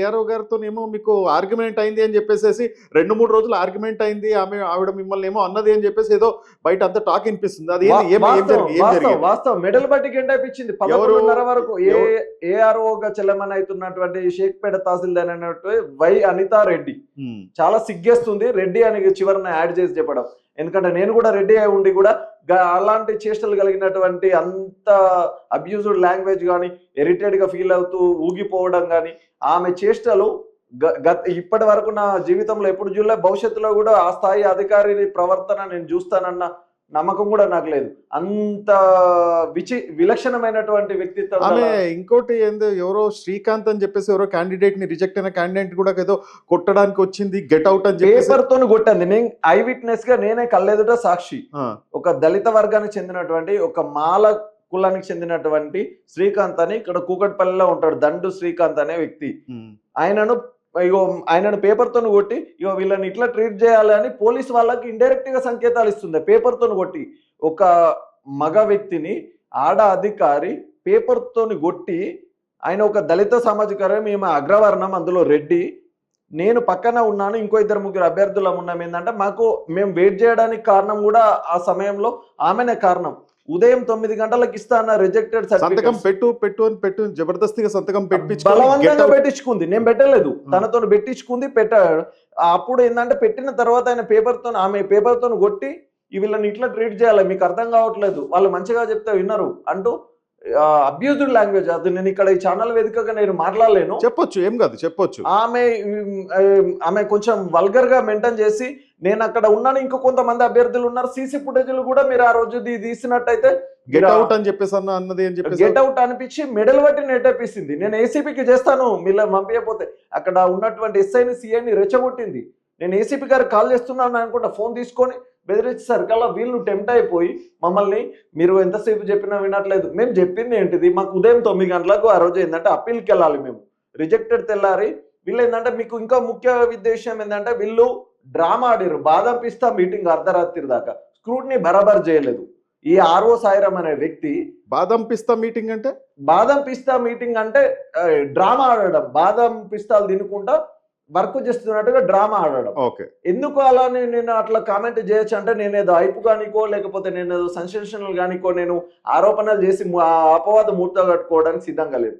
ARO గారితో ఏమో మీకు ఆర్గ్యుమెంట్ అయింది అని చెప్పేసి రెండు మూడు రోజులు ఆర్గ్యుమెంట్ అయింది ఆమె ఆవిడ మిమ్మల్ని ఏమో అన్నది అని చెప్పేసి ఏదో బయట అంతా టాక్ వినిపిస్తుంది. అది వాస్తవం, మెడల్ బట్టి గంటైపించింది పదకొండున్నర వరకు. ఏ ఏఆర్ఓగా చెల్లమని అవుతున్నటువంటి షేక్పేట తహసీల్దార్ అయినటువంటి వై అనితా రెడ్డి చాలా సిగ్గేస్తుంది. రెడ్డి అని చివరిన యాడ్ చేసి చెప్పడం. ఎందుకంటే నేను కూడా రెడీ అయి ఉండి కూడా గ- అలాంటి చేష్టలు కలిగినటువంటి అంత అబ్యూజ్డ్ లాంగ్వేజ్ కానీ ఎరిటెడ్గా ఫీల్ అవుతూ ఊగిపోవడం కానీ ఆమె చేష్టలు గ- గత ఇప్పటి వరకు నా జీవితంలో ఎప్పుడు చూడలే భవిష్యత్తులో కూడా ఆ స్థాయి అధికారి ప్రవర్తన నేను చూస్తానన్న నమ్మకం కూడా నాకు లేదు. అంత విచి విలక్షణమైనటువంటి వ్యక్తిత్వం ఆమె ఇంకోటి ఏందో ఎవరో శ్రీకాంత్ అని చెప్పేసి ఎవరో క్యాండిడేట్ని రిజెక్ట్ అయిన క్యాండిడేట్ కూడా ఏదో కొట్టడానికి వచ్చింది గెట్ అవుట్ అని పేపర్ తోని కొట్టింది. నేను ఐ విట్నెస్గా నేనే కళ్ళెదుట సాక్షి. ఒక దళిత వర్గానికి చెందినటువంటి ఒక మాల కులానికి చెందినటువంటి శ్రీకాంత్ అని ఇక్కడ కూకట్పల్లిలో ఉంటాడు దండు శ్రీకాంత్ అనే వ్యక్తి. ఆయనను ఇగో ఆయనను పేపర్తో కొట్టి ఇగో వీళ్ళని ఇట్లా ట్రీట్ చేయాలని పోలీస్ వాళ్ళకి ఇండైరెక్ట్గా సంకేతాలు ఇస్తుంది పేపర్తో కొట్టి ఒక మగ వ్యక్తిని ఆడ అధికారి పేపర్తో కొట్టి ఆయన ఒక దళిత సామాజిక మేము ఈమె అగ్రవర్ణం అందులో రెడ్డి. నేను పక్కన ఉన్నాను ఇంకో ఇద్దరు ముగ్గురు అభ్యర్థులం ఉన్నాం. ఏంటంటే మాకు మేము వెయిట్ చేయడానికి కారణం కూడా ఆ సమయంలో ఆమెనే కారణం. ఉదయం తొమ్మిది గంటలకు ఇస్తాన రిజెక్టెడ్ సంతకం పెట్టు పెట్టు అని పెట్టు జబర్దస్తిగా సంతకం get బలవంతంగా. పెట్టించుకుంది. నేను పెట్టలేదు. తనతో పెట్టించుకుంది పెట్టాడు. అప్పుడు ఏంటంటే పెట్టిన తర్వాత ఆయన పేపర్తో ఆమె పేపర్తో కొట్టి "ఈ వీళ్ళని ఇట్లా ట్రీట్ చేయాలి మీకు అర్థం కావట్లేదు. వాళ్ళు మంచిగా చెప్తే విన్నారు అంటూ అబ్యూజ్డ్ లాంగ్వేజ్. అది నేను ఇక్కడ ఈ ఛానల్ వేదికగా నేను మాట్లాడలేను. చెప్పొచ్చు ఏం కాదు చెప్పొచ్చు. ఆమె ఆమె కొంచెం వల్గర్గా మెయింటైన్ చేసి నేను అక్కడ ఉన్నాను ఇంకో కొంతమంది అభ్యర్థులు ఉన్నారు సీసీ ఫుటేజ్లు కూడా మీరు ఆ రోజు తీసినట్టయితే గెట్ అవుట్ అని చెప్పేసి అన్న అన్నది అని చెప్పేసి గెట్ అవుట్ అనిపించి మెడల్ బట్టి నెట్టేపిస్తుంది నేను ఏసీపీకి చేస్తాను మీరు పంపించకపోతే అక్కడ ఉన్నటువంటి ఎస్ఐని సిఐని రెచ్చగొట్టింది. నేను ఏసీపీ గారికి కాల్ చేస్తున్నాను అనుకుంటా ఫోన్ తీసుకొని బెదిరించేసరికి కల్లా వీళ్ళు టెంప్ట్ అయిపోయి మమ్మల్ని మీరు ఎంతసేపు చెప్పినా వినట్లేదు. మేము చెప్పింది ఏంటిది? మాకు ఉదయం తొమ్మిది గంటలకు ఆ రోజు ఏంటంటే అప్పీల్కి వెళ్ళాలి మేము. రిజెక్టెడ్ తెల్లారి వీళ్ళు ఏంటంటే మీకు ఇంకా ముఖ్య ఉద్దేశం ఏంటంటే వీళ్ళు డ్రామా ఆడారు బాదం పిస్తా మీటింగ్ అర్ధరాత్రి దాకా. స్క్రూట్ని బరాబర్ చేయలేదు. ఈ ఆర్ఓ సాయిరామ్ అనే వ్యక్తి బాదం పిస్తా మీటింగ్ అంటే? బాదం పిస్తా మీటింగ్ అంటే డ్రామా ఆడడం. బాదం పిస్తాలు తినుకుంటా వర్క్ చేస్తున్నట్టుగా డ్రామా ఆడడం. ఓకే. ఎందుకు అలా నేను నేను అట్లా కామెంట్ చేయొచ్చు అంటే నేను ఏదో ఐపు కానికో లేకపోతే నేను ఏదో సెన్సేషనల్ కానికో నేను ఆరోపణలు చేసి అపవాద మూర్త కట్టుకోవడానికి సిద్ధంగా లేదు